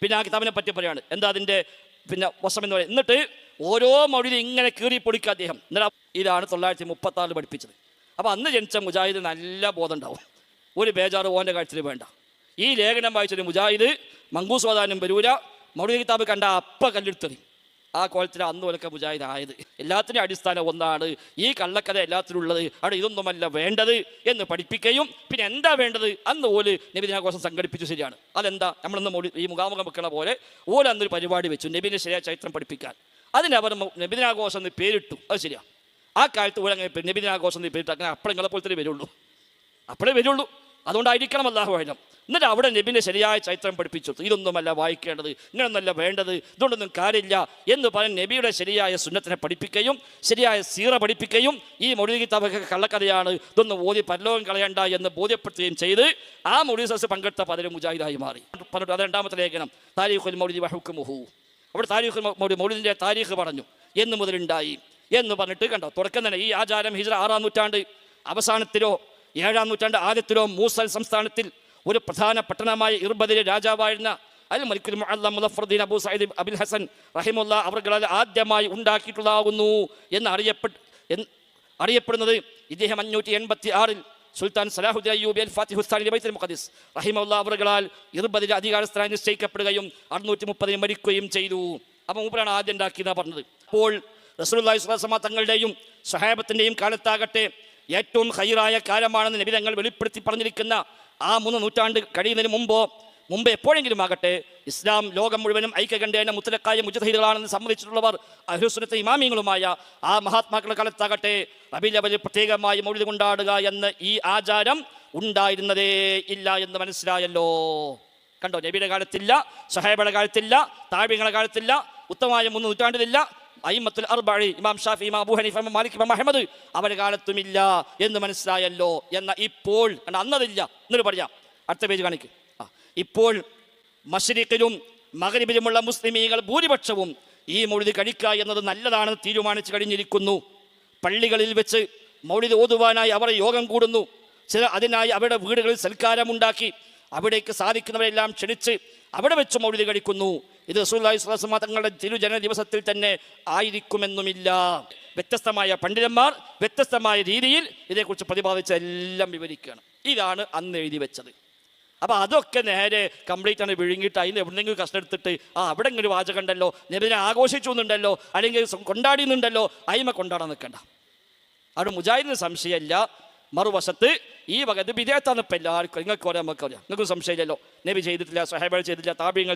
പിന്നെ ആ കിതാബിനെ പറ്റി പറയാണ്. എന്താ അതിന്റെ പിന്നെ വശം എന്ന് പറയുന്നത്? എന്നിട്ട് ഓരോ മൊഴിയിൽ ഇങ്ങനെ കീറി പൊടിക്കുക അദ്ദേഹം. എന്നിട്ട് ഇതാണ് തൊള്ളായിരത്തി മുപ്പത്തി ആറിൽ പഠിപ്പിച്ചത്. അപ്പോൾ അന്ന് ജനിച്ച മുജാഹിദ് നല്ല ബോധം ഉണ്ടാവും. ഒരു ബേജാറ് ഓന്റെ കാഴ്ചയിൽ വേണ്ട. ഈ ലേഖനം വായിച്ചൊരു മുജാഹിദ് മങ്കൂസ് വാദാനും വരൂല. മൗലിക കിതാബ് കണ്ട അപ്പ കല്ലെടുത്തത് ആ കോലത്തിൽ അന്ന് ഒലക്ക മുജാഹിദ് എല്ലാത്തിനും അടിസ്ഥാനം ഒന്നാണ് ഈ കള്ളക്കഥ എല്ലാത്തിനും ഉള്ളത് അവിടെ ഇതൊന്നുമല്ല വേണ്ടത് എന്ന് പഠിപ്പിക്കുകയും പിന്നെ എന്താ വേണ്ടത്? അന്ന് ഓൽ നബിദിനാഘോഷം സംഘടിപ്പിച്ചു ശരിയാണ്. അതെന്താ? നമ്മളൊന്ന് ഈ മുഖാമുഖം വെക്കണ പോലെ ഓല അന്നൊരു പരിപാടി വെച്ചു. നബിനെ ശരിയായ ചരിത്രം പഠിപ്പിക്കാൻ. അതിന് അവർ നബിദിനാഘോഷം എന്ന് പേരിട്ടു. അത് ശരിയാണ് ആ കാലത്ത് ഓല അങ്ങനെ നബിദിനാഘോഷം എന്ന് പേരിട്ടു. അങ്ങനെ അപ്പഴങ്ങളെ പോലെ തന്നെ വരുള്ളൂ അപ്പോഴേ വരുള്ളൂ അതുകൊണ്ടായിരിക്കണം അല്ലാഹു ആയാലും എന്നിട്ട് അവിടെ നബിനെ ശരിയായ ചരിത്രം പഠിപ്പിച്ചു. ഇതൊന്നുമല്ല വായിക്കേണ്ടത് ഇങ്ങനൊന്നല്ല വേണ്ടത് ഇതുകൊണ്ടൊന്നും കാര്യമില്ല എന്ന് പറഞ്ഞ് നബിയുടെ ശരിയായ സുന്നത്തിനെ പഠിപ്പിക്കുകയും ശരിയായ സീറ പഠിപ്പിക്കുകയും ഈ മൊഴി കിതാബൊക്കെ കള്ളക്കഥയാണ് ഇതൊന്നും ഓതി പരലോകം കളയണ്ട എന്ന് ബോധ്യപ്പെടുത്തുകയും ചെയ്ത് ആ മൊഴി സസ് പങ്കെടുത്ത പലരും മുജാഹിദായി മാറി. പറഞ്ഞിട്ട് അത് രണ്ടാമത്തെ ലേഖനം താരീഖുൽ മൗലി വഹുക്കുമുഹു. അവിടെ താരീഖുൽ മൗലി മൗലിദിന്റെ താരീഖ് പറഞ്ഞു എന്ന് മുതലുണ്ടായി. എന്ന് പറഞ്ഞിട്ട് കണ്ടോ തുടക്കം തന്നെ ഈ ആചാരം ഹിജ്ര ആറാം നൂറ്റാണ്ട് അവസാനത്തിലോ ഏഴാം നൂറ്റാണ്ട് ആദ്യത്തിലോ മൂസൽ സംസ്ഥാനത്തിൽ ഒരു പ്രധാന പട്ടണമായ ഇർബദിലെ രാജാവായിരുന്ന അൽ മലിക്കുൽ മുഅല്ലം മുലഫർദ്ദീൻ അബു സയ്യിദ് അബുൽ ഹസൻ റഹിമുല്ല അവർകളാൽ ആദ്യമായി ഉണ്ടാക്കിയിട്ടുള്ളതാകുന്നു എന്ന് അറിയപ്പെട്ട് അറിയപ്പെടുന്നത് ഇദ്ദേഹം അഞ്ഞൂറ്റി എൺപത്തി ആറിൽ സുൽത്താൻ സലാഹുദ്ദീൻ അയ്യൂബി അൽ ഫാത്തിഹ് ഹുസ്താനി ബൈത്തൽ മുഖദീസ് റഹിമുല്ല അവറുകളാൽ ഇർബദിലെ അധികാരസ്ഥാനം നിശ്ചയിക്കപ്പെടുകയും അറുന്നൂറ്റി മുപ്പതിന് മരിക്കുകയും ചെയ്തു. അപ്പം മൂപ്പരാണ് ആദ്യം ഉണ്ടാക്കിയെന്നാണ് പറഞ്ഞത്. അപ്പോൾ സ്വല്ലല്ലാഹു അലൈഹി തങ്ങളുടെയും സഹാബത്തിന്റെയും കാലത്താകട്ടെ ഏറ്റവും ഹൈറായ കാലമാണെന്ന് നബി തങ്ങൾ വെളിപ്പെടുത്തി പറഞ്ഞിരിക്കുന്ന ആ മൂന്ന് നൂറ്റാണ്ട് കഴിയുന്നതിന് മുമ്പോ മുമ്പ് എപ്പോഴെങ്കിലും ആകട്ടെ ഇസ്ലാം ലോകം മുഴുവനും ഐക്യകണ്ഠേന മുത്തലക്കായ മുജതഹിദുകളാണെന്ന് സമ്മതിച്ചിട്ടുള്ളവർ അഹ്ലുസുന്നത്തെ ഇമാമിങ്ങളുമായ ആ മഹാത്മാക്കളുടെ കാലത്താകട്ടെ റബിലവൽ പ്രത്യേകമായി മൊഴി കൊണ്ടാടുക എന്ന ഈ ആചാരം ഉണ്ടായിരുന്നതേ ഇല്ല എന്ന് മനസ്സിലായല്ലോ. കണ്ടോ നബിയുടെ കാലത്തില്ല സഹേബയുടെ കാലത്തില്ല താഴ്വികളുടെ കാലത്തില്ല ഉത്തമമായ മൂന്ന് നൂറ്റാണ്ടിലില്ല അയിമത്തുൽ അർബഴി ഇമാം ഷാഫി ഇമാം അബൂ ഇമാം മാലിക് ഇമാം അഹമ്മദ് അവരുടെ കാലത്തുമില്ല എന്ന് മനസ്സിലായല്ലോ എന്ന ഇപ്പോൾ കണ്ട അന്നതില്ല എന്നൊരു പറയാം അടുത്ത പേജ് കാണിക്ക്. ആ ഇപ്പോൾ മഷരിക്കിലും മകരിബിലുമുള്ള മുസ്ലിമീങ്ങൾ ഭൂരിപക്ഷവും ഈ മൗലിദ് കഴിക്കുക എന്നത് നല്ലതാണെന്ന് തീരുമാനിച്ചു കഴിഞ്ഞിരിക്കുന്നു. പള്ളികളിൽ വെച്ച് മൗലിദ് ഓതുവാനായി അവർ യോഗം കൂടുന്നു. ചില അതിനായി അവരുടെ വീടുകളിൽ സൽക്കാരമുണ്ടാക്കി അവിടേക്ക് സാധിക്കുന്നവരെല്ലാം ക്ഷണിച്ച് അവിടെ വെച്ച് മൗലിദ് കഴിക്കുന്നു. ഇത് അലൈഹി വസല്ലം തങ്ങളുടെ തിരുജന ദിവസത്തിൽ തന്നെ ആയിരിക്കുമെന്നുമില്ല. വ്യത്യസ്തമായ പണ്ഡിതന്മാർ വ്യത്യസ്തമായ രീതിയിൽ ഇതേക്കുറിച്ച് പ്രതിപാദിച്ച എല്ലാം വിവരിക്കുകയാണ്. ഇതാണ് അന്ന് എഴുതി വെച്ചത്. അപ്പോൾ അതൊക്കെ നേരെ കംപ്ലീറ്റ് ആണ് വിഴുങ്ങിയിട്ട് അതിന് എവിടെയെങ്കിലും കഷ്ടമെടുത്തിട്ട് ആ അവിടെ ഇങ്ങനെ വാചകം ഉണ്ടല്ലോ നബിനെ ആഘോഷിച്ചു എന്നുണ്ടല്ലോ അല്ലെങ്കിൽ കൊണ്ടാടിയുന്നുണ്ടല്ലോ അയിമ കൊണ്ടാടാൻ നിൽക്കണ്ട. അവിടെ മുജാഹിദിന് സംശയമല്ല. മറുവശത്ത് ഈ വക ഇത് വിദേഹത്താണ് ഇപ്പം എല്ലാവർക്കും നിങ്ങൾക്ക് പറയാം നമുക്ക് അറിയാം നിങ്ങൾക്ക് സംശയമില്ലല്ലോ. നബി ചെയ്തിട്ടില്ല സഹേബ ചെയ്തിട്ടില്ല താപ്യങ്ങൾ